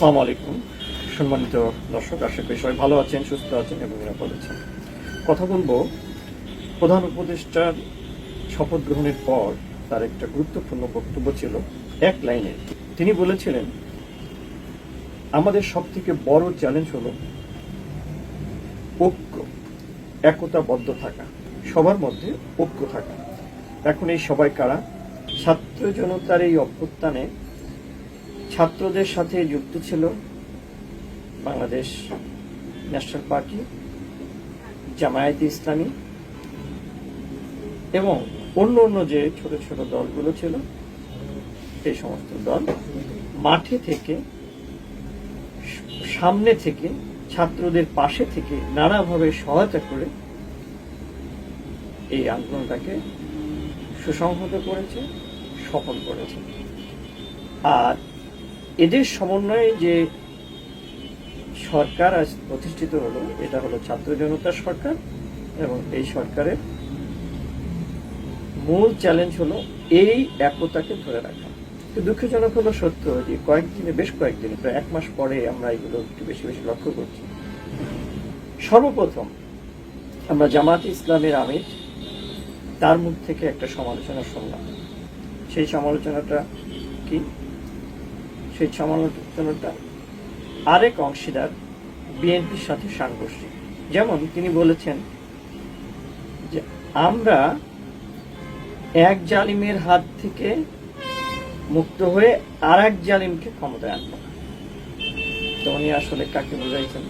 আসসালামু আলাইকুম। সম্মানিত দর্শক, আশা করি সবাই ভালো আছেন, সুস্থ আছেন এবং নিরাপদ আছেন। কথা বলব প্রধান উপদেষ্টার শপথ গ্রহণের পর তার একটা গুরুত্বপূর্ণ বক্তব্য ছিল এক লাইনে। তিনি বলেছিলেন, আমাদের সব থেকে বড় চ্যালেঞ্জ হলো ঐক্য, একতাবদ্ধ থাকা, সবার মধ্যে ঐক্য থাকা। এখন এই সবাই কারা? ছাত্র জনতার এই অভ্যুত্থানে ছাত্রদের সাথে যুক্ত ছিল বাংলাদেশ ন্যাশনাল পার্টি, জামায়াতে ইসলামী এবং অন্য অন্য যে ছোট ছোট দলগুলো ছিল, সেই সমস্ত দল মাঠে থেকে, সামনে থেকে, ছাত্রদের পাশে থেকে নানাভাবে সহায়তা করে এই আন্দোলনটাকে সুসংহত করেছে, সফল করেছে। আর এদের সমন্বয়ে যে সরকার আজ প্রতিষ্ঠিত হলো, এটা হলো ছাত্র জনতার সরকার এবং এই সরকারের মূল চ্যালেঞ্জ হলো এই একতাকে ধরে রাখা। দুঃখজনক হলো সত্য যে কয়েকদিনে, বেশ কয়েকদিন, প্রায় এক মাস পরে আমরা এগুলো একটু বেশি বেশি লক্ষ্য করছি। সর্বপ্রথম আমরা জামাত ইসলামের আমির, তার মুখ থেকে একটা সমালোচনা শুনলাম। সেই সমালোচনাটা কি? সেই সমালোচনাটা আরেক অংশীদার বিএনপির সাথে সাংঘর্ষিক। যেমন তিনি বলেছেন যে, আমরা এক জালিমের হাত থেকে মুক্ত হয়ে আর এক জালিমকে ক্ষমতায় আনব তো উনি আসলে কাকে বোঝাইছেন?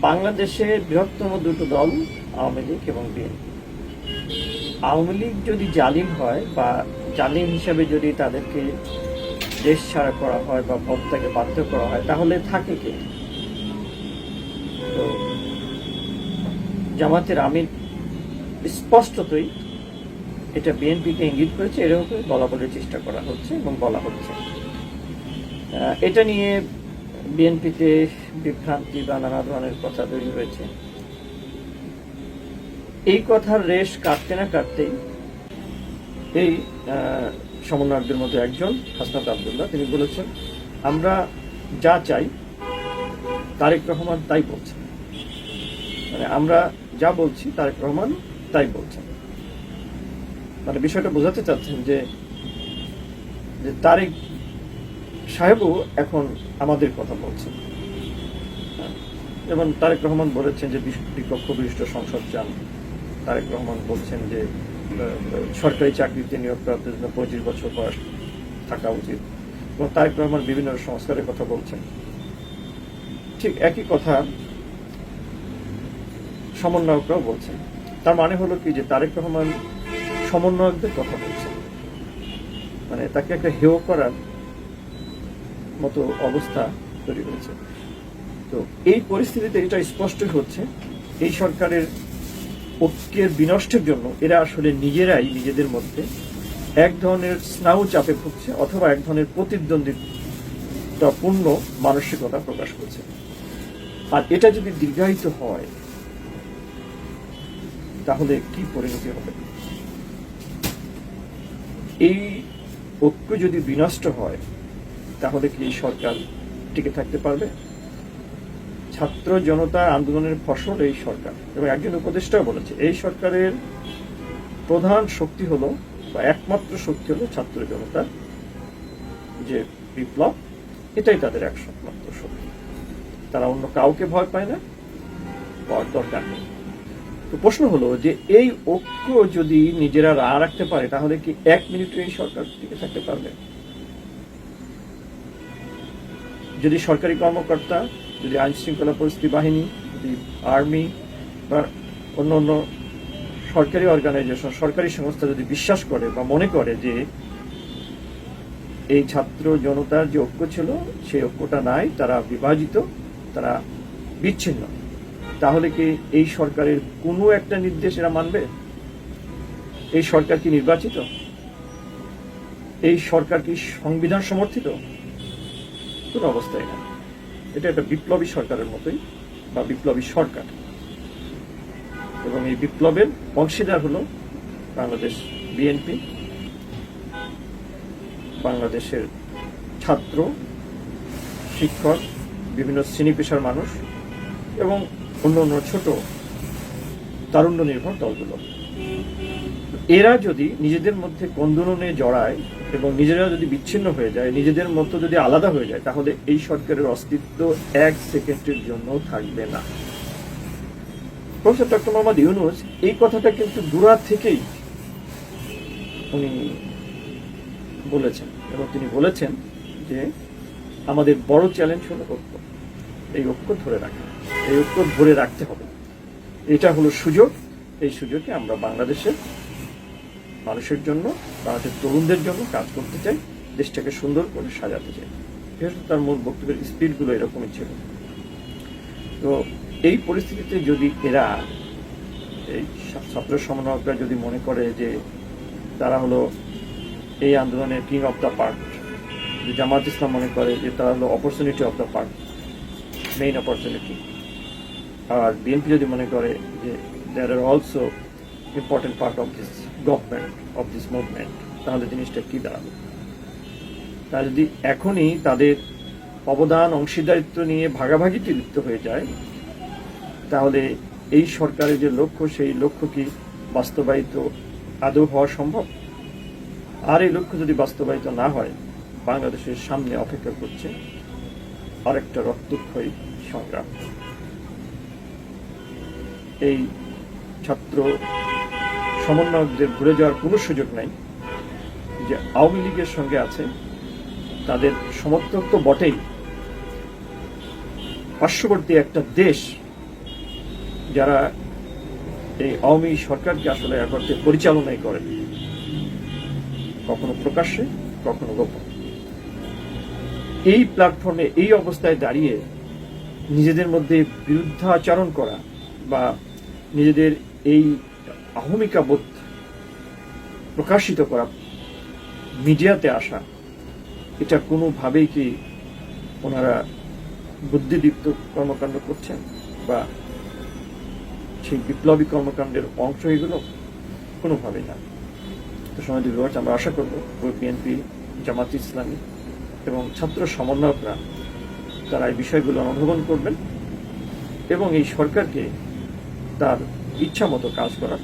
বাংলাদেশে বৃহত্তম দুটো দল, আওয়ামী লীগ এবং বিএনপি। আওয়ামী লীগ যদি জালিম হয় বা জালিম হিসাবে যদি তাদেরকে দেশ ছাড়া করা হয় বা ভোটটাকে বাধ্য করা হয়, তাহলে থাকে কে? তো জামাতের আমির স্পষ্টতই এটা বিএনপিকে ইঙ্গিত করেছে, এরকম বলা বলার চেষ্টা করা হচ্ছে এবং বলা হচ্ছে। এটা নিয়ে বিএনপিতে বিভ্রান্তি বা নানা ধরনের কথা তৈরি হয়েছে। এই কথার রেশ কাটতে না কাটতেই এই সমন্বয়কদের মধ্যে একজন হাসনাত আবদুল্লাহ, তিনি বলেছেন, আমরা যা চাই, তারেক রহমান তাই বলছেন মানে আমরা যা বলছি, তারেক রহমান তাই বলছেন মানে বিষয়টা বোঝাতে চাচ্ছেন যে তারেক সাহেবও এখন আমাদের কথা বলছেন। যেমন তারেক রহমান বলেছেন যে বিপক্ষ বিশিষ্ট সংসদ চান। তারেক রহমান বলছেন যে সরকারি চাকরিতে নিয়োগ প্রাপ্তির জন্য পঁচিশ বছর বয়স থাকা উচিত এবং তারেক রহমান বিভিন্ন সংস্কারের কথা বলছেন। ঠিক একই কথা সমন্বয়করাও বলছেন। তার মানে হলো কি যে তারেক রহমান সমন্বয়কদের কথা বলছেন। মানে তাকে একটা হেয় করার মতো অবস্থা তৈরি হয়েছে। তো এই পরিস্থিতিতে এটা স্পষ্টই হচ্ছে, এই সরকারের ঐক্যের বিনষ্টের জন্য এরা আসলে নিজেরাই নিজেদের মধ্যে এক ধরনের স্নায়ু চাপে ভুগছে অথবা এক ধরনের প্রতিদ্বন্দ্বিতাপূর্ণ মানসিকতা প্রকাশ করছে। আর এটা যদি দীর্ঘায়িত হয়, তাহলে কি পরিণতি হবে? এই ঐক্য যদি বিনষ্ট হয়, তাহলে কি এই সরকার টিকে থাকতে পারবে? ছাত্র জনতা আন্দোলনের ফসল এই সরকার। এবং একজন উপদেষ্টাও বলেছে, এই সরকারের প্রধান শক্তি হলো, বা একমাত্র শক্তি হলো ছাত্র জনতার যে বিপ্লব, এটাই তাদের একমাত্র শক্তি। তারা অন্য কাউকে ভয় পায় না, পাওয়ার দরকার নেই। তো প্রশ্ন হলো যে, এই ঐক্য যদি নিজেরা রা রাখতে পারে, তাহলে কি এক মিনিটে এই সরকার টিকে থাকতে পারবে? যদি সরকারি কর্মকর্তা যদি আইন শৃঙ্খলা পরিস্থিতি বাহিনী, যদি আর্মি বা অন্য অন্য সরকারি অর্গানাইজেশন সরকারি সংস্থা যদি বিশ্বাস করে বা মনে করে যে এই ছাত্র জনতার যে ঐক্য ছিল, সেই ঐক্যটা নাই, তারা বিভাজিত, তারা বিচ্ছিন্ন, তাহলে কি এই সরকারের কোনো একটা নির্দেশ এরা মানবে? এই সরকার কি নির্বাচিত? এই সরকার কি সংবিধান সমর্থিত? কোনো অবস্থায় না এটা একটা বিপ্লবী সরকারের মতোই, বা বিপ্লবী সরকার। এবং এই বিপ্লবের অংশীদার হলো বাংলাদেশ বিএনপি। বাংলাদেশের ছাত্র, শিক্ষক, বিভিন্ন শ্রেণি পেশার মানুষ এবং অন্য অন্য ছোট তারুণ্য নির্ভর দলগুলো। এরা যদি নিজেদের মধ্যে কন্দলনে জড়ায় এবং নিজেরা যদি বিচ্ছিন্ন হয়ে যায়, নিজেদের মতো যদি আলাদা হয়ে যায়, তাহলে এই সরকারের অস্তিত্ব এক সেকেন্ডের জন্য থাকবে না। প্রফেসর ডক্টর মোহাম্মদ ইউনুস এই কথাটা কিন্তু দূরা থেকেই উনি বলেছেন এবং তিনি বলেছেন যে আমাদের বড় চ্যালেঞ্জ হলো ঐক্য। এই ঐক্য ধরে রাখা। এই ঐক্য ধরে রাখতে হবে। এটা হলো সুযোগ। এই সুযোগে আমরা বাংলাদেশের মানুষের জন্য বাংলাদেশের তরুণদের জন্য কাজ করতে চাই, দেশটাকে সুন্দর করে সাজাতে চাই। যেহেতু তার মূল বক্তব্যের স্পিডগুলো এরকমই ছিল। তো এই পরিস্থিতিতে যদি এরা, এই ছাত্র সমন্বয়করা যদি মনে করে যে তারা হলো এই আন্দোলনের king of the part Jamaat Islam মনে করে যে তারা হলো opportunity of the part main opportunity R BNP যদি মনে করে যে there are also important part of this government of this movement তাহলে জিনিসটা কি দাঁড়াবে তা যদি এখনই তাদের অবদান, অংশীদারিত্ব নিয়ে ভাগাভাগিতে লিপ্ত হয়ে যায়, তাহলে এই সরকারের যে লক্ষ্য, সেই লক্ষ্য কি বাস্তবায়িত আদৌ হওয়া সম্ভব? আর এই লক্ষ্য যদি বাস্তবায়িত না হয়, বাংলাদেশের সামনে অপেক্ষা করছে আরেকটা রক্তক্ষয়ী সংগ্রাম। এই ছাত্র সমন্বয়কদের ঘুরে যাওয়ার কোনো সুযোগ নাই, যে আওয়ামী লীগের সঙ্গে আছে, তাদের সমর্থক তো বটেই। পার্শ্ববর্তী একটা দেশ যারা এই আওয়ামী সরকারকে আসলে এক অর্থে পরিচালনাই করেন কখনো প্রকাশ্যে, কখনো গোপন। এই প্ল্যাটফর্মে এই অবস্থায় দাঁড়িয়ে নিজেদের মধ্যে বিরুদ্ধাচরণ করা বা নিজেদের এই আহমিকা বোধ প্রকাশিত করা মিডিয়াতে আসা, এটা কোনোভাবেই কি ওনারা বুদ্ধিদীপ্ত কর্মকাণ্ড করছেন বা সেই বিপ্লবী কর্মকাণ্ডের অংশ এগুলো? কোনোভাবেই না। তো সময় বিভাগ, আমরা আশা করব বিএনপি, জামাত ইসলামী এবং ছাত্র সমন্বয়করা তারা এই বিষয়গুলো অনুধাবন করবেন এবং এই সরকারকে তার ইচ্ছা মতো কাজ করার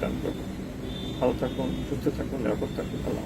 দান করবেন ভালো থাকুন সুস্থ থাকুন নিরাপদ থাকুন আল্লাহ।